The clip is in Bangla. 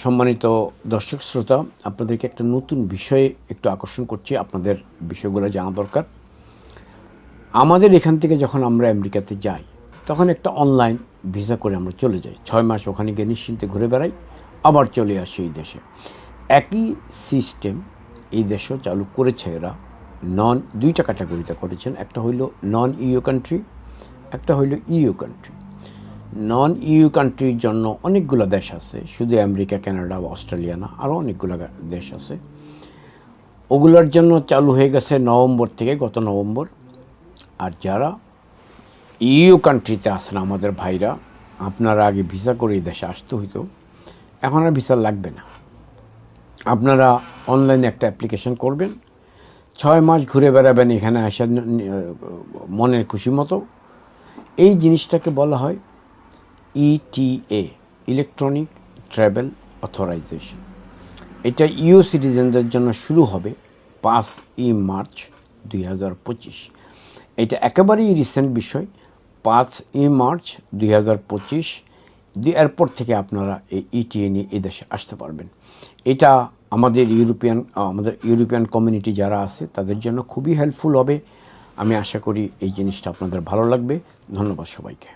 সম্মানিত দর্শক শ্রোতা, আপনাদেরকে একটা নতুন বিষয়ে একটু আকর্ষণ করছি, আপনাদের বিষয়গুলো জানা দরকার। আমাদের এখান থেকে যখন আমরা আমেরিকাতে যাই, তখন একটা অনলাইন ভিসা করে আমরা চলে যাই। ছয় মাস ওখানে গিয়ে নিশ্চিন্তে ঘুরে বেড়াই, আবার চলে আসি এই দেশে। একই সিস্টেম এই দেশেও চালু করেছে এরা। নন দুইটা ক্যাটাগরিতে করেছেন। একটা হইল নন ইউ কান্ট্রি একটা হইল ইউ কান্ট্রি নন ইউ কান্ট্রির জন্য অনেকগুলো দেশ আছে। শুধু আমেরিকা, কানাডা বা অস্ট্রেলিয়া না আরও অনেকগুলো দেশ আছে। ওগুলোর জন্য চালু হয়ে গেছে নভেম্বর থেকে গত নভেম্বর। আর যারা ইউ কান্ট্রিতে আসেন আমাদের ভাইরা, আপনারা আগে ভিসা করে এই দেশে আসতে হইতো। এখন আর ভিসা লাগবে না। আপনারা অনলাইনে একটা অ্যাপ্লিকেশন করবেন। ছয় মাস ঘুরে বেড়াবেন এখানে আসা ন- ন- মনের খুশি মতো। এই জিনিসটাকে বলা হয় ইটিএ ইলেকট্রনিক ট্রাভেল অথরাইজেশন এটা ইউ সিটিজেনদের জন্য শুরু হবে পাঁচ ই মার্চ দুই হাজার পঁচিশ। এটা একেবারেই রিসেন্ট বিষয় পাঁচ ই মার্চ দুই পঁচিশ এরপর থেকে আপনারা এই ইটিএ নিয়ে এই দেশে আসতে পারবেন। এটা আমাদের ইউরোপিয়ান আমাদের ইউরোপিয়ান কমিউনিটি যারা আছে, তাদের জন্য খুবই হেল্পফুল হবে। আমি আশা করি এই জিনিসটা আপনাদের ভালো লাগবে। ধন্যবাদ সবাইকে।